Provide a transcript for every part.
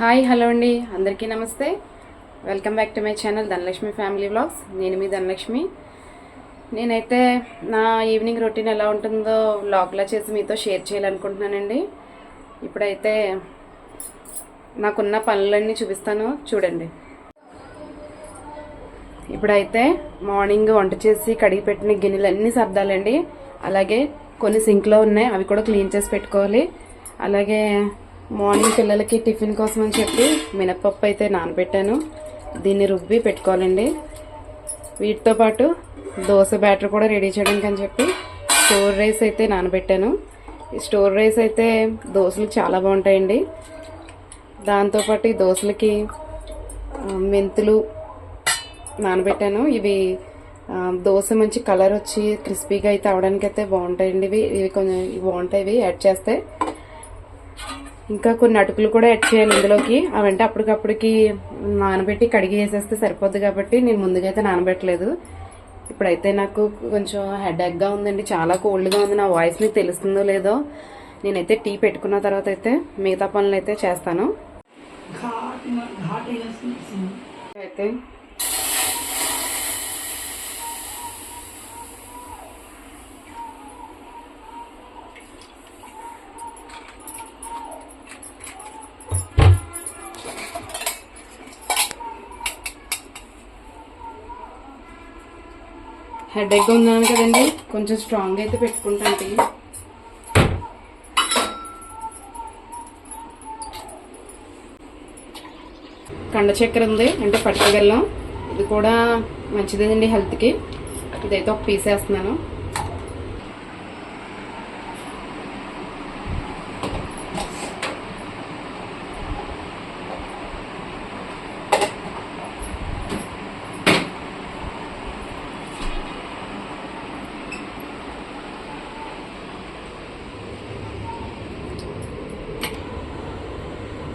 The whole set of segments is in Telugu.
హాయ్ హలో అండి. అందరికీ నమస్తే. Welcome back to my channel Dhanalakshmi family vlogs. నేను మీ ధనలక్ష్మి. నేనైతే నా ఈవినింగ్ రొటీన్ ఎలా ఉంటుందో వ్లాగ్లా చేసి మీతో షేర్ చేయాలనుకుంటున్నానండి. ఇప్పుడైతే నాకున్న పనులన్నీ చూపిస్తాను. చూడండి. ఇప్పుడైతే మార్నింగ్ వంట చేసి కడిగి పెట్టిన గిన్నెలన్నీ సర్దాలండి. అలాగే కొన్ని సింక్లో ఉన్నాయి. అవి కూడా క్లీన్ చేసి పెట్టుకోవాలి. అలాగే మార్నింగ్ పిల్లలకి టిఫిన్ కోసం అని చెప్పి మినప్పప్పు అయితే నానబెట్టాను. దీన్ని రుబ్బి పెట్టుకోవాలండి. వీటితో పాటు దోశ బ్యాటర్ కూడా రెడీ చేయడానికి అని చెప్పి స్టోర్ రైస్ అయితే నానబెట్టాను. ఈ స్టోర్ రైస్ అయితే దోశలు చాలా బాగుంటాయండి. దాంతోపాటు ఈ దోశలకి మెంతులు నానబెట్టాను. ఇవి దోశ మంచి కలర్ వచ్చి క్రిస్పీగా అయితే అవడానికి అయితే బాగుంటాయండి. ఇవి ఇవి కొంచెం బాగుంటాయి. ఇవి యాడ్ చేస్తే ఇంకా కొన్ని అటుకులు కూడా యాడ్ చేయాలి ఇందులోకి. అవంటే అప్పటికప్పటికి నానబెట్టి కడిగి వేసేస్తే సరిపోద్ది కాబట్టి నేను ముందుగా అయితే నానబెట్టలేదు. ఇప్పుడైతే నాకు కొంచెం హెడేక్గా ఉందండి. చాలా కోల్డ్గా ఉంది. నా వాయిస్ మీకు తెలుస్తుందో లేదో నేనైతే టీ పెట్టుకున్న తర్వాత అయితే మిగతా పనులు అయితే చేస్తాను घाट घाट అయితే ఉన్నాను కదండి. కొంచెం స్ట్రాంగ్ అయితే పెట్టుకుంటాను టీ కండ చక్కెర ఉంది. అంటే పటిక ఇది కూడా మంచిదేనండి హెల్త్కి. ఇదైతే ఒక పీస్ వేస్తున్నాను.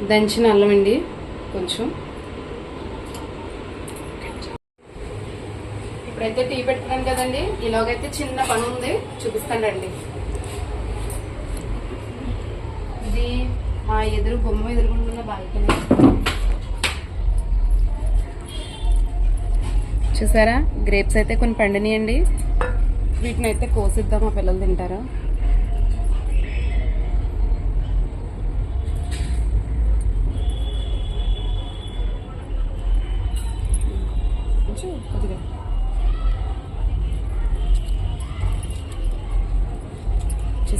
దంచిన అల్లం అండి కొంచెం. ఇప్పుడైతే టీ పెట్టుకున్నాను కదండి ఈలోగైతే చిన్న పని ఉంది చూపిస్తానండి. ఇది మా ఎదురు బొమ్మ ఎదురుకుంటున్న బాల్కనీ. చూసారా? గ్రేప్స్ అయితే కొన్ని పండినాయండి. వీటిని అయితే కోసిద్దాం మా పిల్లలు తింటారా?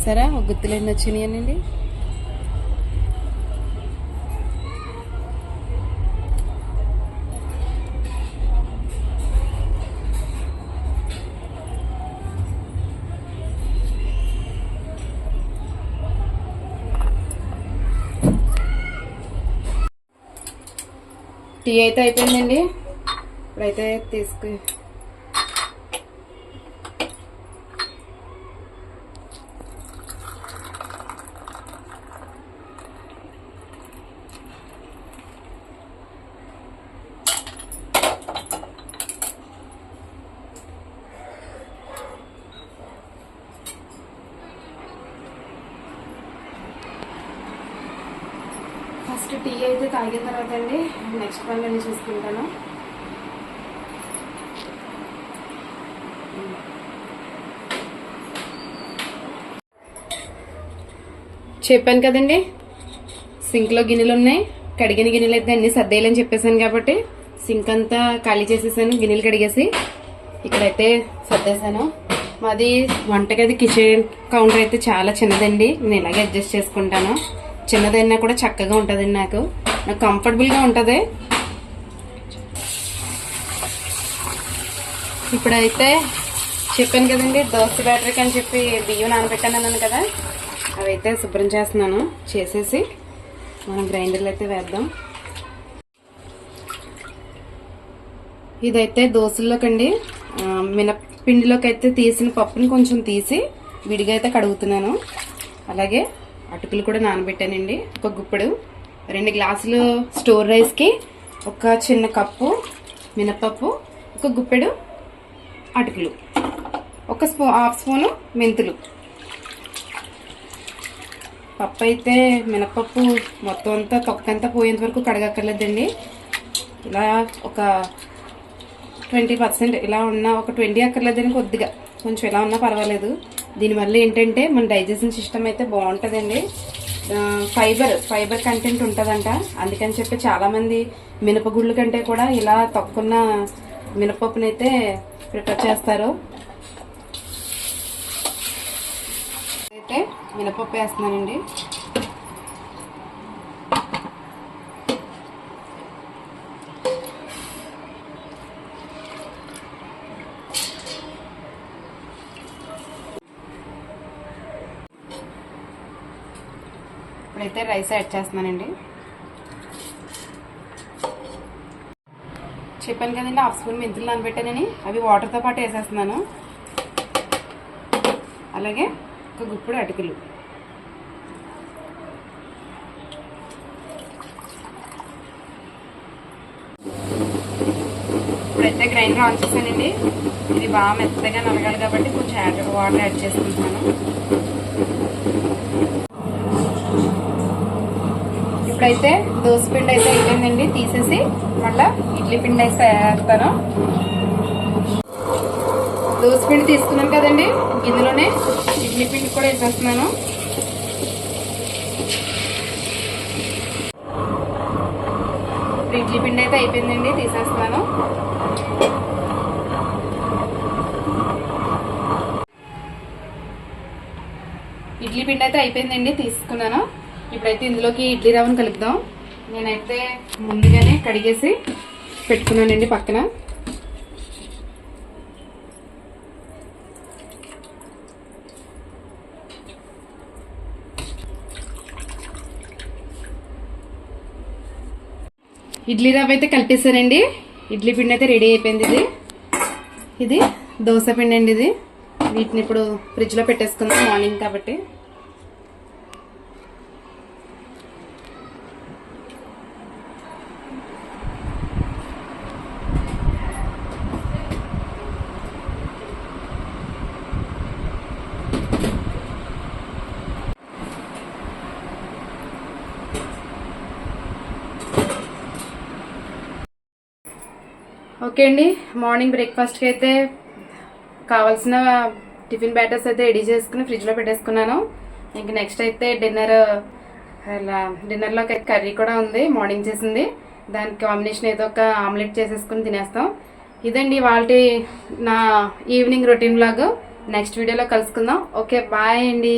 చూసారా ఒక గుత్తులు ఎన్ని వచ్చినాయనండి టీ అయితే అయిపోయిందండి. ఇప్పుడైతే తీసుకు ఫస్ట్ టీ అయితే తాగిన తర్వాత అండి నెక్స్ట్ పనులన్నీ చూసుకుంటాను. చెప్పాను కదండి సింక్లో గిన్నెలు ఉన్నాయి కడిగిన గిన్నెలు అయితే అన్నీ సర్దేయాలని చెప్పేశాను కాబట్టి సింక్ అంతా ఖాళీ చేసేసాను గిన్నెలు కడిగేసి ఇక్కడైతే సర్దేశాను. మాది వంటగది కిచెన్ కౌంటర్ అయితే చాలా చిన్నదండి నేను ఇలాగే అడ్జస్ట్ చేసుకుంటాను. చిన్నదైనా కూడా చక్కగా ఉంటుందండి నాకు. నాకు కంఫర్టబుల్గా ఉంటుంది. ఇప్పుడైతే చెప్పాను కదండి దోశ బ్యాటరీకి అని చెప్పి బియ్యం నానబెట్టాను అన్నాను కదా. అవైతే శుభ్రం చేస్తున్నాను. చేసేసి మనం గ్రైండర్లో అయితే వేద్దాం. ఇదైతే దోశల్లోకండి. ఆ, మినప్పిండిలోకి అయితే తీసిన పప్పుని కొంచెం తీసి విడిగా అయితే కడుగుతున్నాను. అలాగే అటుకులు కూడా నానబెట్టానండి. ఒక గుప్పెడు రెండు గ్లాసులు స్టోర్ రైస్కి ఒక చిన్న కప్పు మినపప్పు ఒక గుప్పెడు అటుకులు ఒక స్పూ హాఫ్ స్పూను మెంతులు. పప్పు అయితే మినపప్పు మొత్తం అంతా తొక్కంతా పోయేంత వరకు కడగక్కర్లేదండి. ఇలా ఒక ట్వంటీ పర్సెంట్ ఇలా ఉన్న ఒక ట్వంటీ అక్కర్లేదని కొద్దిగా కొంచెం ఇలా ఉన్నా పర్వాలేదు. దీనివల్ల ఏంటంటే మన డైజెషన్ సిస్టమ్ అయితే బాగుంటుందండి. ఫైబర్ ఫైబర్ కంటెంట్ ఉంటుందంట. అందుకని చెప్పి చాలామంది మినపగుళ్ళు కంటే కూడా ఇలా తక్కువ మినపప్పునైతే ప్రిపేర్ చేస్తారు. అయితే మినపప్పు వేస్తున్నానండి. ఇప్పుడైతే రైస్ యాడ్ చేస్తున్నానండి. చెప్పాను కదండి హాఫ్ స్పూన్ మెంతులు నానబెట్టానని. అవి వాటర్తో పాటు వేసేస్తున్నాను. అలాగే ఒక గుప్పుడు అటుకులు. ఇప్పుడైతే గ్రైండర్ ఆన్ చేశానండి. ఇది బాగా మెత్తగా నలగాలి కాబట్టి కొంచెం యాడ్ వాటర్ యాడ్ చేసుకుంటున్నాను. అయితే దోశ పిండి అయితే అయిపోయిందండి. తీసేసి మళ్ళీ ఇడ్లీ పిండి అయితే వేస్తాను దోశ పిండి తీసుకున్నాను కదండి. ఇందులోనే ఇడ్లీ పిండి కూడా వేసేస్తున్నాను. ఇడ్లీ పిండి అయితే అయిపోయిందండి. తీసేస్తున్నాను. ఇడ్లీ పిండి అయితే అయిపోయిందండి. తీసుకున్నాను. ఇప్పుడైతే ఇందులోకి ఇడ్లీ రవ్వను కలుపుదాం. నేనైతే ముందుగానే కడిగేసి పెట్టుకున్నానండి పక్కన. ఇడ్లీ రవ్వ అయితే కలిపేశానండి ఇడ్లీ పిండి అయితే రెడీ అయిపోయింది ఇది. ఇది దోశ పిండి అండి ఇది. వీటిని ఇప్పుడు ఫ్రిడ్జ్లో పెట్టేసుకుందాం మార్నింగ్ కాబట్టి. ఓకే అండి. మార్నింగ్ బ్రేక్ఫాస్ట్కి అయితే కావాల్సిన టిఫిన్ బ్యాటర్స్ అయితే రెడీ చేసుకుని ఫ్రిడ్జ్లో పెట్టేసుకున్నాను. ఇంక నెక్స్ట్ అయితే డిన్నర్ అలా డిన్నర్లోకి అయితే కర్రీ కూడా ఉంది. మార్నింగ్ చేసింది. దానికి కాంబినేషన్ ఏదో ఒక ఆమ్లెట్ చేసేసుకుని తినేస్తాం. ఇదండి వాళ్ళ నా ఈవినింగ్ రొటీన్ లాగా నెక్స్ట్ వీడియోలో కలుసుకుందాం. ఓకే బాయ్ అండి.